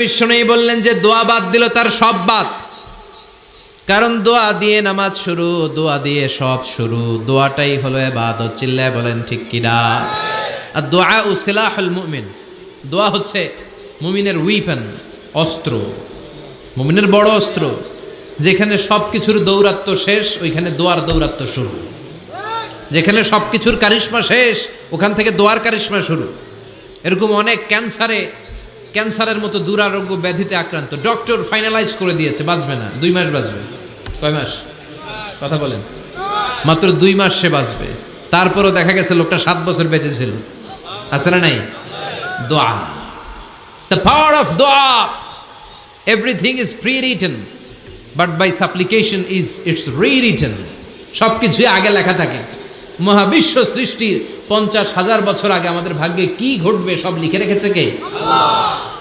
বিষ্ণু বললেন যে দোয়া বাদ দিল তার সব বাদ। কারণ দোয়া দিয়ে নামাজ শুরু, দোয়া দিয়ে সব শুরু। দোয়াটাই হলো এবাদত। চিল্লায় বলেন, ঠিক কিনা আর দোয়া ও সিলাহুল মুমিন। দোয়া হচ্ছে মুমিনের উইপেন অস্ত্র। মুমিনের বড় অস্ত্র। যেখানে সব কিছুর দৌরাত্ম শেষ, ওইখানে দোয়ার দৌরাত্ম শুরু। যেখানে সব কিছুর কারিশ্মা শেষ, ওখান থেকে দোয়ার কারিশ্মা শুরু। এরকম অনেক ক্যান্সারে ক্যান্সারের মতো দুরারোগ্য ব্যাধিতে আক্রান্ত। ডক্টর ফাইনালাইজ করে দিয়েছে, বাঁচবে না। দুই মাস বাঁচবে। কয় মাস? কথা বলেন। মাত্র দুই মাস সে বাঁচবে। তারপরও দেখা গেছে লোকটা সাত বছর বেঁচে ছিল। আছে না নাই? দোয়া। দ্য পাওয়ার অফ দোয়া। Everything is prewritten but by supplication is it's re rewritten সব কিছুই আগে লেখা থাকে। মহাবিশ্ব সৃষ্টির পঞ্চাশ হাজার বছর আগে আমাদের ভাগ্যে কি ঘটবে সব লিখে রেখেছে কে?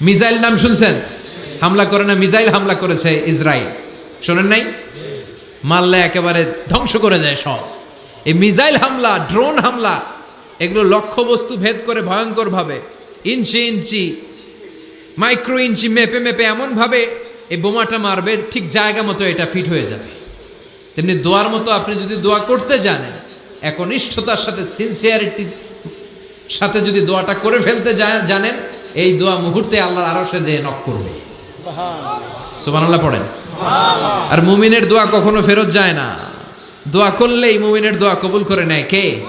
missile নাম শুনছেন? হামলা করে না মিজাইল হামলা করেছে ইসরায়েল শোনেন নাই? মারলে একেবারে ধ্বংস করে দেয় সব। এই মিজাইল হামলা, ড্রোন হামলা, এগুলো লক্ষ্যবস্তু ভেদ করে ভয়ঙ্কর ভাবে ইঞ্চি ইঞ্চি, মাইক্রো ইঞ্চি মেপে মেপে এমনভাবে এই বোমাটা মারবে, ঠিক জায়গা মতো এটা ফিট হয়ে যাবে। তেমনি দোয়ার মতো আপনি যদি দোয়া করতে জানেন একনিষ্ঠতার সাথে সিনসিয়ারিটি সাথে যদি দোয়াটা করে ফেলতে জানেন এই দোয়া মুহূর্তে আল্লাহর আরও সে যে নক করবে। সুবহানাল্লাহ। পড়েন। আর মুমিনের দোয়া কখনো ফেরত যায় না। দোয়া করলেই মুমিনের দোয়া কবুল করে নেয় কে?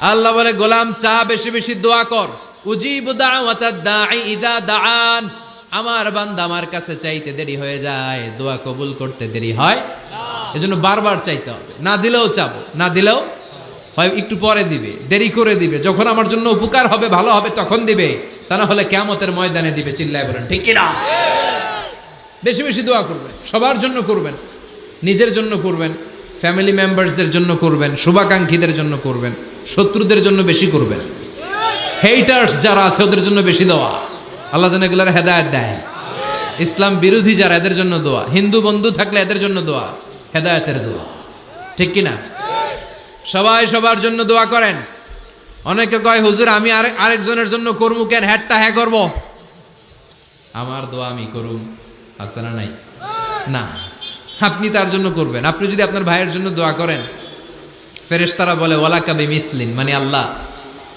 আল্লাহ। বলে গোলাম চা বেশি বেশি দোয়া কর। উজিবু দাঈ ইদা দাআন। আমার বান্দা আমার কাছে চাইতে দেরি হয়ে যায়। দোয়া কবুল করতে দেরি হয়। এজন্য বারবার চাইতে হবে। না দিলেও চাবো না দিলেও হয় একটু পরে দিবে, দেরি করে দিবে। যখন আমার জন্য উপকার হবে, ভালো হবে, তখন দিবে। তা না হলে কেমতের ময়দানে দিবে, চিল্লায় বলেন, ঠিক কিনা? বেশি বেশি দোয়া করবেন, সবার জন্য করবেন, নিজের জন্য করবেন ফ্যামিলি মেম্বার্সদের জন্য করবেন, শুভাকাঙ্ক্ষীদের জন্য করবেন, শত্রুদের জন্য বেশি করবেন। হেইটার্স যারা আছে, ওদের জন্য বেশি দেওয়া আল্লাহ যেন এগুলোর হেদায়ত দেয়। ইসলাম বিরোধী যারা, এদের জন্য দোয়া। হিন্দু বন্ধু থাকলে এদের জন্য দোয়া, হেদায়তের দোয়া। ঠিক কিনা? সবাই সবার জন্য দোয়া করেন। অনেকে কয় হুজুর আমি আরেক আরেকজনের জন্য করব কেন? হ্যাটটা হ্যাঁ করব? আমার দোয়া আমি করুন আছে না নাই? না। আপনি তার জন্য করবেন। আপনি যদি আপনার ভাইয়ের জন্য দোয়া করেন ফেরেশতারা বলে ওয়ালা কাবি মিসলিন মানে আল্লাহ।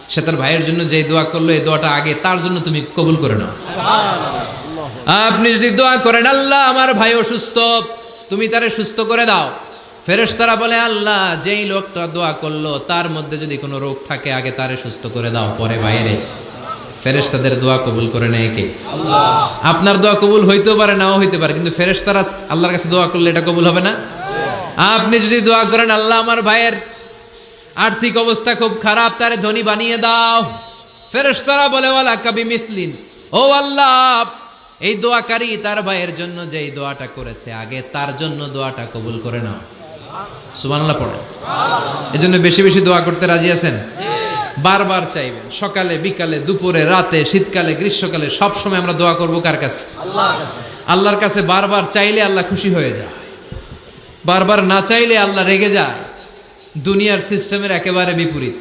সে তার ভাইয়ের জন্য যে দোয়া করল এই দোয়াটা আগে তার জন্য তুমি কবুল করে নাও। আপনি যদি দোয়া করেন আল্লাহ আমার ভাই অসুস্থ তুমি তারে সুস্থ করে দাও। ফেরেশতারা বলে আল্লাহ যেই লোকটা দোয়া করল তার মধ্যে যদি কোনো রোগ থাকে আগে তারে সুস্থ করে দাও পরে বাইরে। ফেরেশতাদের দোয়া কবুল করে নেয় কে? আপনার দোয়া কবুল হইতেও পারে নাও হইতে পারে কিন্তু ফেরেশতারা আল্লাহর কাছে দোয়া করলে এটা কবুল হবে না? আপনি যদি দোয়া করেন আল্লাহ আমার ভাইয়ের আর্থিক অবস্থা খুব খারাপ তারে ধনী বানিয়ে দাও। ফেরেশতারা বলে ওয়ালা কাবি মিসলিন। ও আল্লাহ এই দোয়াকারী তার ভাইয়ের জন্য যে দোয়াটা করেছে আগে তার জন্য দোয়াটা কবুল করে নাও। সুবহানাল্লাহ পড়ে। এজন্য বেশি বেশি দোয়া করতে রাজি আছেন? বারবার চাইবেন, সকালে, বিকালে, দুপুরে, রাতে, শীতকালে, গ্রীষ্মকালে, সব সময় আমরা দোয়া করব কার কাছে? আল্লাহর কাছে বারবার চাইলে আল্লাহ খুশি হয়ে যায়। বারবার না চাইলে আল্লাহ রেগে যায়। দুনিয়ার সিস্টেমের একেবারে বিপরীত।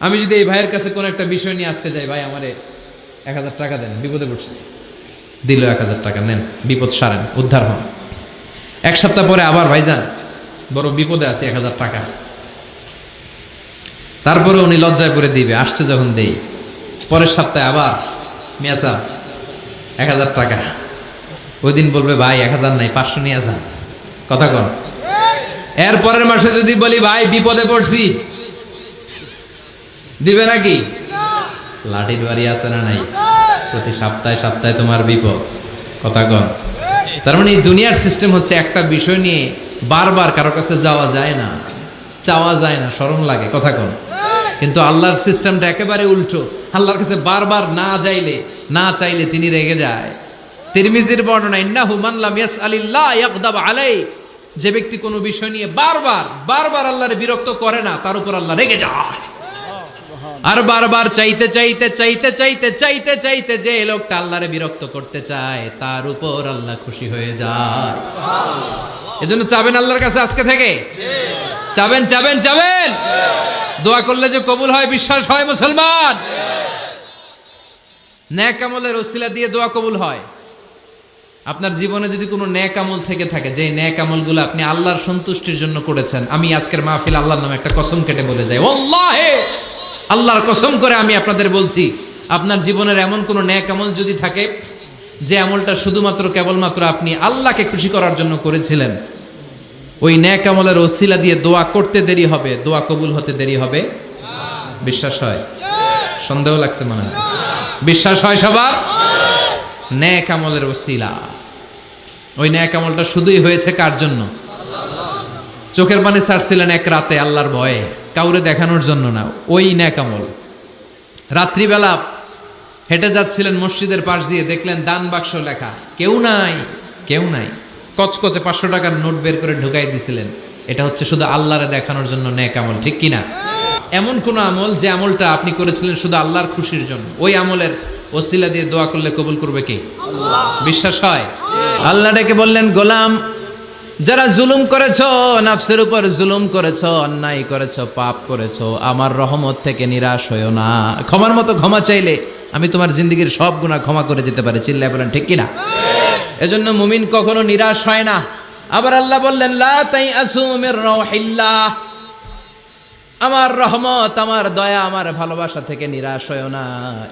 আমি যদি এই ভাইয়ের কাছে কোনো একটা বিষয় নিয়ে আজকে যাই, ভাই আমারে এক হাজার টাকা দেন, বিপদে পড়ছি। দিল এক হাজার টাকা, নেন, বিপদ সারেন, উদ্ধার হন। এক সপ্তাহ পরে আবার ভাইজান বড় বিপদে আছে এক হাজার টাকা। তারপরে উনি লজ্জায় করে দিবে, আসছে যখন দেই। পরের সপ্তাহে আবার মিয়াসা এক হাজার টাকা। ওই দিন বলবে, ভাই, এক হাজার নাই, পাঁচশো নিয়ে যান। কথা কন। এর পরের মাসে যদি বলি, ভাই, বিপদে পড়ছি। দিবে নাকি? লাঠির বাড়ি আছে না নাই? প্রতি সপ্তাহে সপ্তাহে তোমার বিপদ। কথা কন। তার মানে দুনিয়ার সিস্টেম হচ্ছে একটা বিষয় নিয়ে বারবার কারও কাছে যাওয়া যায় না, চাওয়া যায় না স্মরণ লাগে, কথা কন। কিন্তু আল্লাহর সিস্টেমটা একেবারে উল্টো। আল্লাহর কাছে বারবার না যাইলে, না চাইলে তিনি রেগে যায়। তিরমিজির বর্ণনা ইয়াসআলিল্লাহ ইয়াগদাব আলাই যে ব্যক্তি কোনো বিষয় নিয়ে বারবার বারবার আল্লাহর বিরক্ত করে না, তার উপর আল্লাহ রেগে যায়। আর বারবার চাইতে চাইতে চাইতে চাইতে চাইতে চাইতে যে লোকটা আল্লাহরে বিরক্ত করতে চায়, তার উপর আল্লাহ খুশি হয়ে যায়। এজন্য চাবেন আল্লাহর কাছে আজকে থেকে। চাবেন চাবেন চাবেন। দোয়া করলে যে কবুল হয়, বিশ্বাস হয় মুসলমান। ন্যাক আমলের ওসিলা দিয়ে দোয়া কবুল হয়। আপনার জীবনে যদি কোনো ন্যাক আমল থেকে থাকে যে ন্যাক আমলগুলো আপনি আল্লাহর সন্তুষ্টির জন্য করেছেন, আমি আজকের মাহফিল আল্লাহর নামে একটা কসম কেটে বলে যাই। ওল্লাহে আল্লাহর কসম করে আমি আপনাদের বলছি, আপনার জীবনের এমন কোনো ন্যাক আমল যদি থাকে যে আমলটা শুধুমাত্র কেবলমাত্র আপনি আল্লাহকে খুশি করার জন্য করেছিলেন, ওই ন্যাক আমলের ওসিলা দিয়ে দোয়া করতে দেরি হবে, দোয়া কবুল হতে দেরি হবে? বিশ্বাস হয়? সন্দেহ লাগছে মনে হয়। বিশ্বাস হয় সবার? ন্যাক আমলের ওসিলা। ওই ন্যাক আমলটা শুধুই হয়েছে কার জন্য? চোখের পানি ছাড়ছিলেন এক রাতে আল্লাহর ভয়ে, কাউরে দেখানোর জন্য না, ওই ন্যাক আমল। রাত্রিবেলা হেঁটে যাচ্ছিলেন মসজিদের পাশ দিয়ে দেখলেন দান বাক্স লেখা। কেউ নাই কেউ নাই। কচকচে পাঁচশো টাকার নোট বের করে ঢুকাই দিছিলেন। এটা হচ্ছে শুধু আল্লাহরে দেখানোর জন্য ন্যাক আমল ঠিক কিনা? এমন কোন আমল যে আমলটা আপনি করেছিলেন শুধু আল্লাহর খুশির জন্য। ওই আমলের ওসিলা দিয়ে দোয়া করলে কবুল করবে কে? বিশ্বাস হয়? আল্লাহ ডেকে বললেন গোলাম যারা জুলুম করেছ, নাফসের উপর জুলুম করেছ, অন্যায় করেছ, পাপ করেছ, আমার রহমত থেকে নিরাশ হইও না। ক্ষমার মতো ক্ষমা চাইলে আমি তোমার জিন্দগির সব গুণা ক্ষমা করে দিতে পারি। চিল্লায় বলেন, ঠিক কিনা? এজন্য মুমিন কখনো নিরাশ হয় না। আবার আল্লাহ বললেন তাই রহিল্লাহ আমার রহমত, আমার দয়া, আমার ভালোবাসা থেকে নিরাশ হয় না।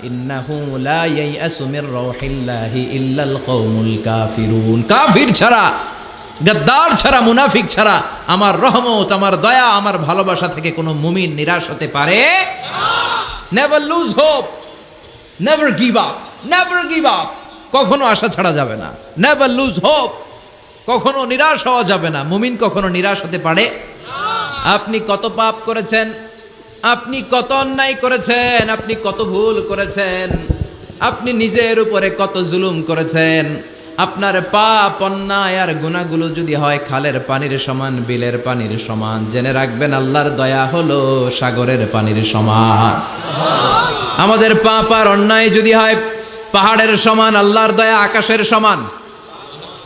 ইন্নাহু লা ইয়াইআসু মির রাউহিল্লাহি ইল্লাল কওমুল কাফিরুন। কাফির ছাড়া গাদ্দার ছাড়া, মুনাফিক ছাড়া আমার রহমত, আমার দয়া, আমার ভালোবাসা থেকে কোনো মুমিন নিরাশ হতে পারে? Never lose hope never give up never give up কখনো আশা ছাড়া যাবে না। নেভার লুজ হোপ কখনো নিরাশ হওয়া যাবে না। মুমিন কখনো নিরাশ হতে পারে? আপনি কত পাপ করেছেন? আপনি কত অন্যায় করেছেন? আপনি কত ভুল করেছেন? আপনি নিজের উপরে কত জুলুম করেছেন? আপনার পাপ, অন্যায় আর গুণাগুলো যদি হয়, খালের পানির সমান, বিলের পানির সমান। জেনে রাখবেন, আল্লাহর দয়া হলো সাগরের পানির সমান। আমাদের পাপ আর অন্যায় যদি হয়, পাহাড়ের সমান, আল্লাহর দয়া আকাশের সমান।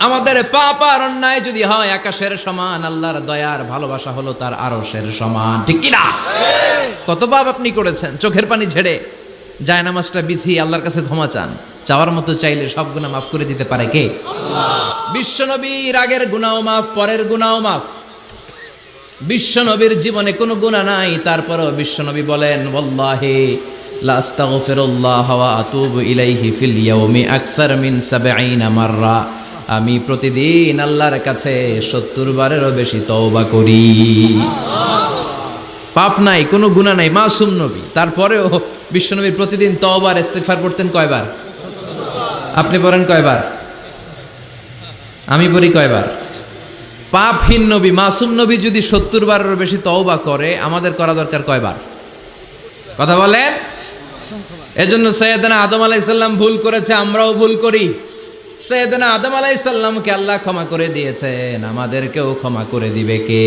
আমাদের পাপ আর অন্যায় যদি হয়, আকাশের সমান, আল্লাহর দয়ার ভালোবাসা হলো তার আরশের সমান। ঠিক কিনা? কত পাপ আপনি করেছেন? চোখের পানি ছেড়ে যায় নামাজটা বিছিয়ে আল্লাহর কাছে ক্ষমা চান। চাওয়ার মতো চাইলে সব গুণা মাফ করে দিতে পারে কে? বিশ্বনবীর আগের গুণাও মাফ পরের গুণাও মাফ। বিশ্বনবীর জীবনে কোনো গুণা নাই তারপরও বিশ্বনবী বলেন ওয়াল্লাহি লা আস্তাগফিরুল্লাহ ওয়া আতুবু ইলাইহি ফিল ইয়াউমি আকসার 70 মাররা। আমি প্রতিদিন আল্লাহর কাছে সত্তর বারেরও বেশি তওবা করি। পাপ নাই কোনো গুণা নাই মাসুম নবী। তারপরেও বিশ্বনবী প্রতিদিন তওবার ইস্তেগফার করতেন কয়বার? আপনি পড়েন কয়বার? আমি পড়ি কয়বার? পাপহীন নবী, মাসুম নবী যদি সত্তর বারেরও বেশি তওবা করে, আমাদের করা দরকার কয়বার? কথা বলেন? এজন্য সৈয়দনা আদম আলাইসাল্লাম ভুল করেছে, আমরাও ভুল করি। সৈয়দনা আদম আলাইসাল্লামকে আল্লাহ ক্ষমা করে দিয়েছেন, আমাদেরকেও ক্ষমা করে দিবে কে?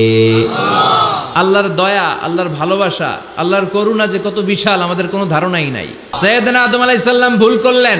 আল্লাহর দয়া, আল্লাহর ভালোবাসা, আল্লাহর করুণা যে কত বিশাল, আমাদের কোনো ধারণাই নাই। সৈয়দনা আদম আলাইসাল্লাম ভুল করলেন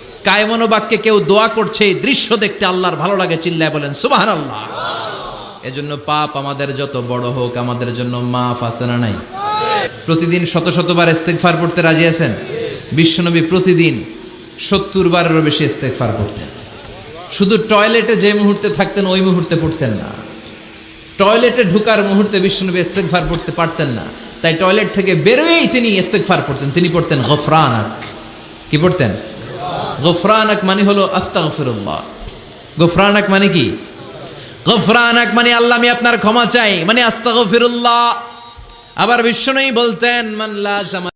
কায়মনো বাক্যে কেউ দোয়া করছে, এই দৃশ্য দেখতে আল্লাহর ভালো লাগে, চিল্লায় বলেন সুবাহান আল্লাহ এজন্য পাপ আমাদের যত বড় হোক, আমাদের জন্য মাফ আছে না নাই? প্রতিদিন শত শতবার ইস্তেগফার পড়তে রাজি আছেন? বিশ্বনবী প্রতিদিন সত্তর বারেরও বেশি ইস্তেগফার করতেন শুধু টয়লেটে যে মুহূর্তে থাকতেন, ওই মুহূর্তে পড়তেন না। টয়লেটে ঢুকার মুহূর্তে বিষ্ণুনবী ইস্তেগফার পড়তে পারতেন না। তাই টয়লেট থেকে বেরোয়েই তিনি ইস্তেগফার পড়তেন। তিনি পড়তেন গফরানাক। কি পড়তেন? গফরানাক মানে হলো আস্তাগফিরুল্লাহ। গফরানাক মানে কি? গফরানাক মানে আল্লাহ, আমি আপনার ক্ষমা চাই। মানে আস্তাগফিরুল্লাহ। আবার বিষ্ণুই বলতেন, মান লাজামা